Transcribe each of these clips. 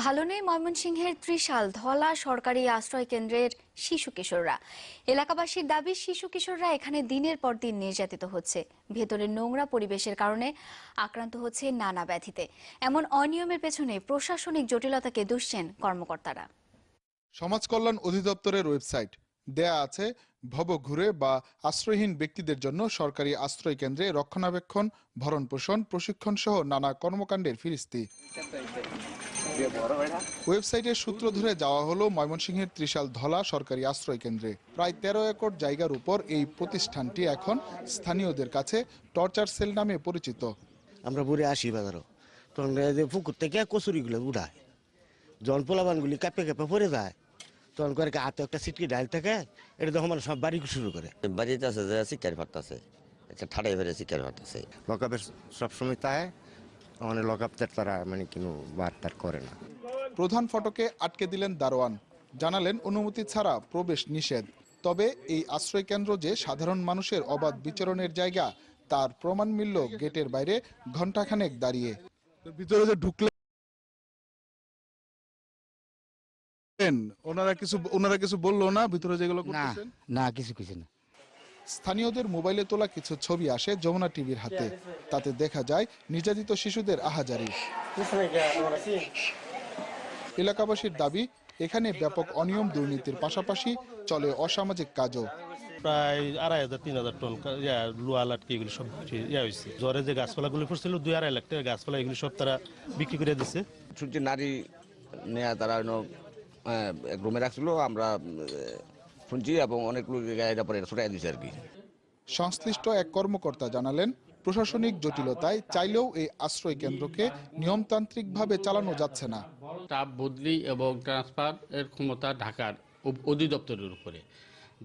ভালো নেই ময়মনসিংহের ত্রিশাল ধলা সরকারি আশ্রয় কেন্দ্রের শিশু কিশোররা। এলাকাবাসীর দাবি, শিশু কিশোররা এখানে দিনের পর দিন নির্যাতিত হচ্ছে। ভেতরের নোংরা পরিবেশের কারণে আক্রান্ত হচ্ছে নানা ব্যাধিতে। এমন অনিয়মের পেছনে প্রশাসনিক জটিলতাকে দুষছেন কর্মকর্তারা। সমাজ কল্যাণ অধিদপ্তরের ওয়েবসাইট। দেয়া আছে, ভব ঘুরে বা আশ্রয়হীন ব্যক্তিদের জন্য সরকারি আশ্রয় কেন্দ্রে রক্ষণাবেক্ষণ ভরণ পোষণ প্রশিক্ষণ সহ নানা কর্মকাণ্ডের ফিরিস্তি। ওয়েবসাইটের সূত্র ধরে যাওয়া হলো ময়মনসিংহের ত্রিশাল ধলা সরকারি আশ্রয় কেন্দ্রে। প্রায় তেরো একর জায়গার উপর এই প্রতিষ্ঠানটি এখন স্থানীয়দের কাছে টর্চার সেল নামে পরিচিত। আমরা বুড়ে আসি বাজারও। তখন এই পুকুর থেকে কচুরিগুলো উড়ায় যখন পোলাবানগুলি কাঁপে কাঁপে পড়ে যায় তখন করে হাতে একটা সিটকি ডাল থাকে এটা তখন মানে সব বাড়ি শুরু করে। বাড়িতে আছে যে শিকারি ফাটতেছে একটা ঠাড়াই ফেরে শিকারি ফাটতেছে লকআপের সবসময় তাই। মানে লকআপদের তারা মানে কোনো বার তার করে না। প্রধান ফটকে আটকে দিলেন দারোয়ান। জানালেন অনুমতি ছাড়া প্রবেশ নিষেধ। তবে এই আশ্রয় কেন্দ্র যে সাধারণ মানুষের অবাধ বিচরণের জায়গা তার প্রমাণ মিলল গেটের বাইরে ঘণ্টাখানেক দাঁড়িয়ে। ভিতরে যে ঢুকলেন ওনারা কিছু ওনারা কিছু বলল না? ভিতরে যেগুলো না করতেছেন? না কিছু কিছু না। স্থানীয়দের মোবাইলে তোলা কিছু ছবি আসে যমুনা টিভির হাতে। তাতে দেখা যায় নির্যাতিত শিশুদের আহাজারি। এলাকাবাসীর দাবি এখানে ব্যাপক অনিয়ম দুর্নীতির পাশাপাশি চলে অসামাজিক কাজও। প্রায় আড়াই হাজার তিন হাজার টন লোয়া লাটকি এগুলো সব ইয়া হয়েছে জ্বরে যে গাছপালাগুলো পড়ছিল দুই আড়াই লাখ টাকা গাছপালা এগুলো সব তারা বিক্রি করে দিচ্ছে শুনছি নারী নেয়া তারা রুমে রাখছিল আমরা শুনছি এবং অনেক লোক পরে ছুটাই দিছে আর কি। সংশ্লিষ্ট এক কর্মকর্তা জানালেন প্রশাসনিক জটিলতায় চাইলেও এই আশ্রয় কেন্দ্রকে নিয়মতান্ত্রিকভাবে চালানো যাচ্ছে না। স্টাফ বদলি এবং ট্রান্সফার এর ক্ষমতা ঢাকার অধিদপ্তরের উপরে।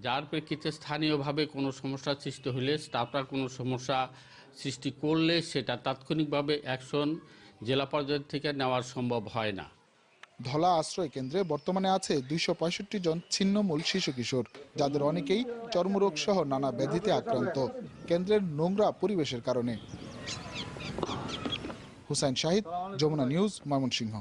যার প্রেক্ষিতে স্থানীয়ভাবে কোনো সমস্যা সৃষ্টি হলে, স্টাফরা কোনো সমস্যা সৃষ্টি করলে সেটা তাৎক্ষণিকভাবে অ্যাকশন জেলা পর্যায় থেকে নেওয়ার সম্ভব হয় না। ধলা আশ্রয় কেন্দ্রে বর্তমানে আছে দুইশো পঁয়ষট্টি জন ছিন্নমূল শিশু কিশোর, যাদের অনেকেই চর্মরোগ সহ নানা ব্যাধিতে আক্রান্ত। কেন্দ্রের নোংরা পরিবেশের কারণে। হুসাইন শাহিদ, যমুনা নিউজ, ময়মনসিংহ।